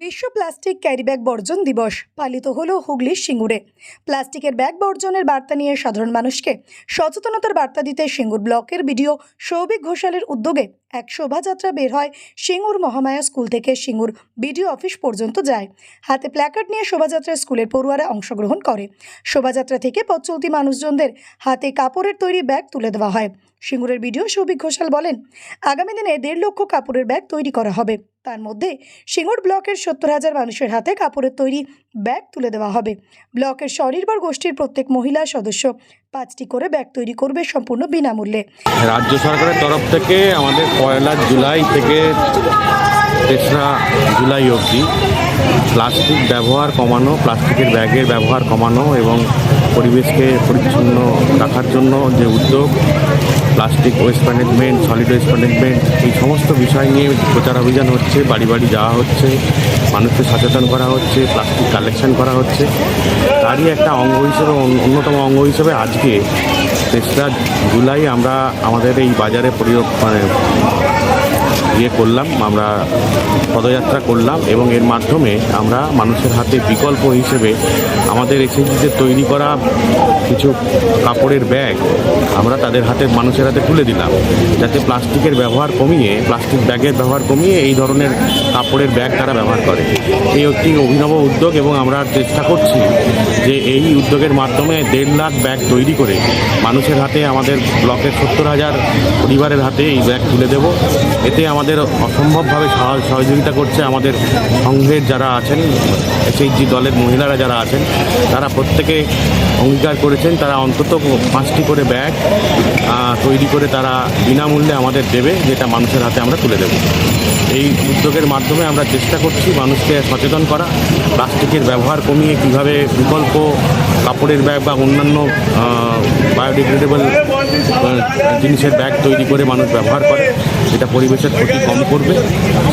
বিশ্ব plastic carry bag বর্জন দিবস পালিত হলো হুগলির সিঙ্গুরে। প্লাস্টিকের ব্যাগ বর্জনের বার্তা নিয়ে সাধারণ মানুষকে সচেতনতার বার্তা দিতে সিঙ্গুর ব্লকের বিডিও সৌভিক ঘোষালের উদ্যোগে এক শোভাযাত্রা বের হয় সিঙ্গুর মহামায়া স্কুল থেকে। সিঙ্গুর বিডিও অফিস পর্যন্ত যায়। হাতে প্ল্যাকার্ড নিয়ে শোভাযাত্রায় স্কুলের পড়ুয়ারা অংশগ্রহণ করে। শোভাযাত্রা থেকে পথ চলতি মানুষজনদের হাতে কাপড়ের তৈরি ব্যাগ তুলে দেওয়া হয়। সিঙ্গুরের বিডিও সৌভিক ঘোষাল বলেন, আগামী দিনে দেড় লক্ষ কাপড়ের ব্যাগ তৈরি করা হবে। তার মধ্যে সিঙ্গুর ব্লকের সত্তর হাজার মানুষের হাতে কাপড়ের তৈরি ব্যাগ তুলে দেওয়া হবে। ব্লকের স্বনির্ভর গোষ্ঠীর প্রত্যেক মহিলা সদস্য পাঁচটি করে ব্যাগ তৈরি করবে সম্পূর্ণ বিনামূল্যে। রাজ্য সরকারের তরফ থেকে আমাদের পয়লা জুলাই থেকে তেসরা জুলাই অবধি প্লাস্টিক ব্যবহার কমানো, প্লাস্টিকের ব্যাগের ব্যবহার কমানো এবং পরিবেশকে পরিচ্ছন্ন রাখার জন্য যে উদ্যোগ, plastic waste management, solid waste management, এই সমস্ত বিষয় নিয়ে প্রচার অভিযান হচ্ছে, বাড়ি বাড়ি যাওয়া হচ্ছে, মানুষকে সচেতন করা হচ্ছে, প্লাস্টিক কালেকশন করা হচ্ছে। তারই একটা অঙ্গ হিসেবে অন্যতম অঙ্গ হিসেবে আজকে তেসরা জুলাই আমরা আমাদের এই বাজারে প্রয়োগ মানে ইয়ে করলাম, আমরা পদযাত্রা করলাম এবং এর মাধ্যমে আমরা মানুষের হাতে বিকল্প হিসেবে আমাদের এসএসজিতে তৈরি করা কিছু কাপড়ের ব্যাগ আমরা তাদের হাতে, মানুষের হাতে তুলে দিলাম। যাতে প্লাস্টিকের ব্যবহার কমিয়ে, প্লাস্টিক ব্যাগের ব্যবহার কমিয়ে এই ধরনের কাপড়ের ব্যাগ তারা ব্যবহার করে। এই একটি অভিনব উদ্যোগ এবং আমরা চেষ্টা করছি যে এই উদ্যোগের মাধ্যমে দেড় লাখ ব্যাগ তৈরি করে মানুষের হাতে, আমাদের ব্লকের সত্তর হাজার পরিবারের হাতে এই ব্যাগ তুলে দেব। এতে আমাদের অসম্ভবভাবে সহ- সহযোগিতা করছে আমাদের সংঘের যারা আছেন এসএইচজি দলের মহিলারা যারা আছেন তারা প্রত্যেকে অঙ্গীকার করেছেন, তারা অন্তত পাঁচটি করে ব্যাগ তৈরি করে তারা বিনামূল্যে আমাদের দেবে, যেটা মানুষের হাতে আমরা তুলে দেব। এই উদ্যোগের মাধ্যমে আমরা চেষ্টা করছি মানুষকে সচেতন করা, প্লাস্টিকের ব্যবহার কমিয়ে কীভাবে বিকল্প কাপড়ের ব্যাগ বা অন্যান্য বায়োডিগ্রেডেবল জিনিসের ব্যাগ তৈরি করে মানুষ ব্যবহার করে। যেটা পরিবেশের ক্ষতি কম করবে।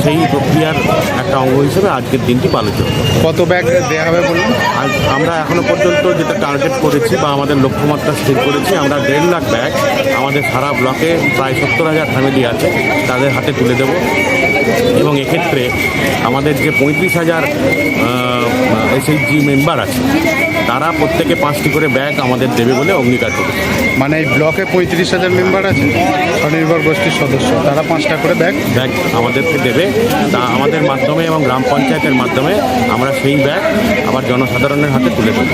সেই প্রক্রিয়ার একটা অঙ্গ হিসেবে আজকের দিনটি পালিত কত ব্যাগ দেওয়া হবে বলুন? আজ আমরা এখনও পর্যন্ত যেটা টার্গেট করেছি বা আমাদের লক্ষ্যমাত্রা স্থির করেছি আমরা দেড় লাখ ব্যাগ আমাদের সারা ব্লকে প্রায় সত্তর হাজার ফ্যামিলি আছে তাদের হাতে তুলে দেব। এবং এক্ষেত্রে আমাদের যে পঁয়ত্রিশ হাজার এসএইচজি মেম্বার আছে তারা প্রত্যেকে পাঁচটি করে ব্যাগ আমাদের দেবে বলে অঙ্গীকার করেছে। মানে এই ব্লকে পঁয়ত্রিশ হাজার মেম্বার আছে স্বনির্ভর গোষ্ঠীর সদস্য তারা পাঁচটা করে ব্যাগ। ব্যাগ আমাদেরকে দেবে। তা আমাদের মাধ্যমে এবং গ্রাম পঞ্চায়েতের মাধ্যমে আমরা সেই ব্যাগ আবার জনসাধারণের হাতে তুলে দেবো।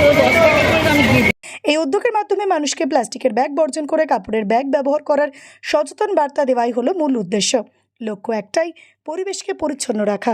এই উদ্যোগের মাধ্যমে মানুষকে প্লাস্টিকের ব্যাগ বর্জন করে কাপড়ের ব্যাগ ব্যবহার করার সচেতন বার্তা দেওয়াই হলো মূল উদ্দেশ্য। লক্ষ্য একটাই পরিবেশকে পরিচ্ছন্ন রাখা।